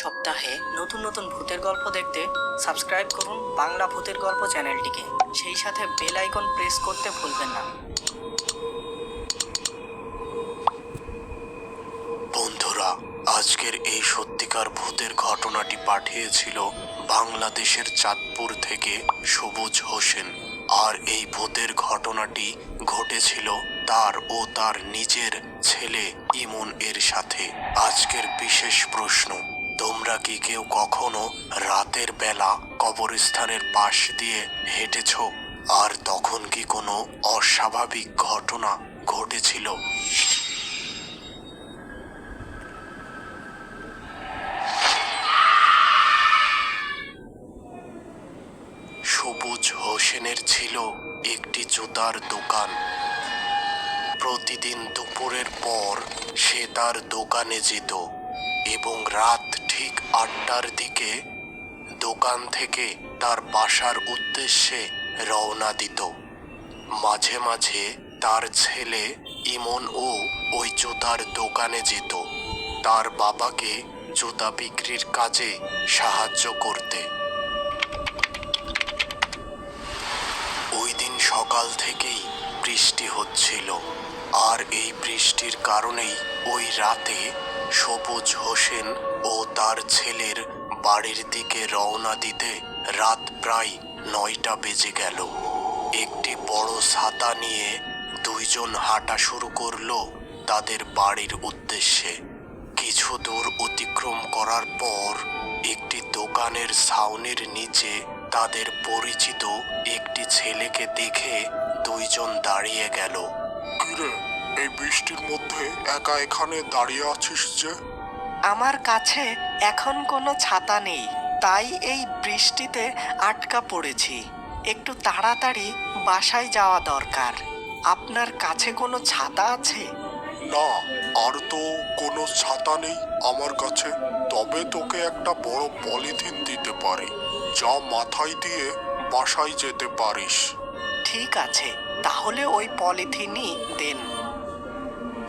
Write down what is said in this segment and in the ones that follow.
সপ্তাহে নতুন নতুন ভূতের গল্প দেখতে সাবস্ক্রাইব করুন বাংলা ভূতের গল্প চ্যানেলটিকে। সেই সাথে বেল আইকন প্রেস করতে ভুলবেন না। বন্ধুরা, আজকের এই সত্যিকার ভূতের ঘটনাটি পাঠিয়েছিল বাংলাদেশের চাঁদপুর থেকে সবুজ হোসেন। আর এই ভূতের ঘটনাটি ঘটেছিল তার ও তার নিজের ছেলে ইমন এর সাথে। আজকের বিশেষ প্রশ্ন তোমরা কি কেউ কখনো রাতের বেলা কবরস্থানের পাশ দিয়ে হেঁটেছ? আর তখন কি কোনো অস্বাভাবিক ঘটনা ঘটেছিল? সবুজ হোসেনের ছিল একটি জুতার দোকান। প্রতিদিন দুপুরের পর সে তার দোকানে যেত এবং রাত ঠিক আটটার দিকে দোকান থেকে তার বাসার উদ্দেশ্যে রওনা দিত। মাঝে মাঝে তার ছেলে ইমন ও ওই জুতার দোকানে যেত। তার বাবাকে জুতা বিক্রির কাজে সাহায্য করতে। ওই দিন সকাল থেকেই বৃষ্টি হচ্ছিল। আর এই বৃষ্টির কারণেই ওই রাতে সবুজ হোসেন ও তার ছেলের বাড়ির দিকে রওনা দিতে রাত প্রায় নয়টা বেজে গেল। একটি বড় ছাতা নিয়ে দুইজন হাঁটা শুরু করল তাদের বাড়ির উদ্দেশ্যে। কিছু দূর অতিক্রম করার পর একটি দোকানের ছাউনির নিচে তাদের পরিচিত একটি ছেলেকে দেখে দুইজন দাঁড়িয়ে গেল। এই বৃষ্টির মধ্যে একা এখানে দাঁড়িয়ে আছিস যে? আমার কাছে এখন কোনো ছাতা নেই তাই এই বৃষ্টিতে আটকা পড়েছি। একটু তাড়াতাড়ি বাসায় যাওয়া দরকার। আপনার কাছে কোনো ছাতা আছে? না আর তো কোনো ছাতা নেই আমার কাছে। তবে তোকে একটা বড় পলিথিন দিতে পারি যা মাথায় দিয়ে বাসায় যেতে পারিস। ঠিক আছে তাহলে ওই পলিথিনই দেন।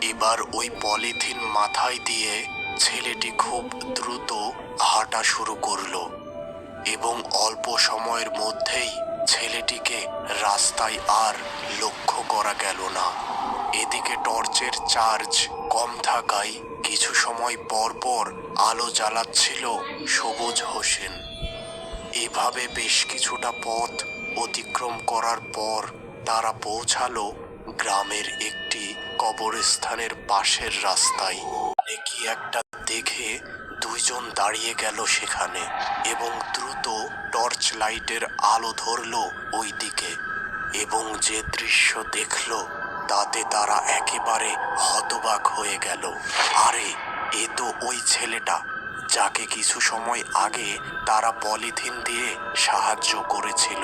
এবার ওই পলিথিন মাথায় দিয়ে ছেলেটি খুব দ্রুত হাঁটা শুরু করল এবং অল্প সময়ের মধ্যেই ছেলেটিকে রাস্তায় আর লক্ষ্য করা গেল না। এদিকে টর্চের চার্জ কম থাকায় কিছু সময় পর পর আলো জ্বালাচ্ছিল সবুজ হোসেন। এভাবে বেশ কিছুটা পথ অতিক্রম করার পর তারা পৌঁছালো গ্রামের একটি কবরস্থানের পাশের রাস্তায়। কি একটা দেখে দুইজন দাঁড়িয়ে গেল সেখানে এবং দ্রুত টর্চ লাইটের আলো ধরলো ওই দিকে এবং যে দৃশ্য দেখল, তাতে তারা একেবারে হতবাক হয়ে গেল। আরে, এ তো ওই ছেলেটা যাকে কিছু সময় আগে তারা পলিথিন দিয়ে সাহায্য করেছিল।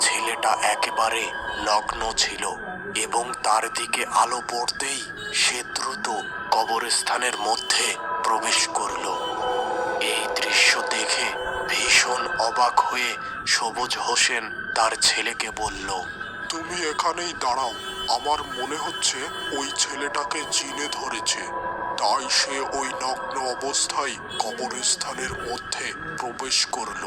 ছেলেটা একেবারে নগ্ন ছিল। এবং তার দিকে আলো পড়তেই সে দ্রুত কবরস্থানের মধ্যে প্রবেশ করল। এই দৃশ্য দেখে ভীষণ অবাক হয়ে সবুজ হোসেন তার ছেলেকে বলল, তুমি এখানেই দাঁড়াও। আমার মনে হচ্ছে ওই ছেলেটাকে চিনে ধরেছে। তাই সে ওই নগ্ন অবস্থায় কবরস্থানের মধ্যে প্রবেশ করল।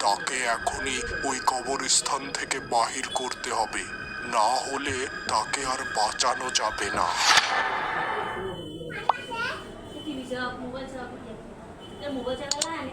তাকে এখনই ওই কবরস্থান থেকে বাহির করতে হবে। না হলে তাকে আর বাঁচানো যাবে না TV siapa, mobile siapa dia? Dan mobile siapa lah?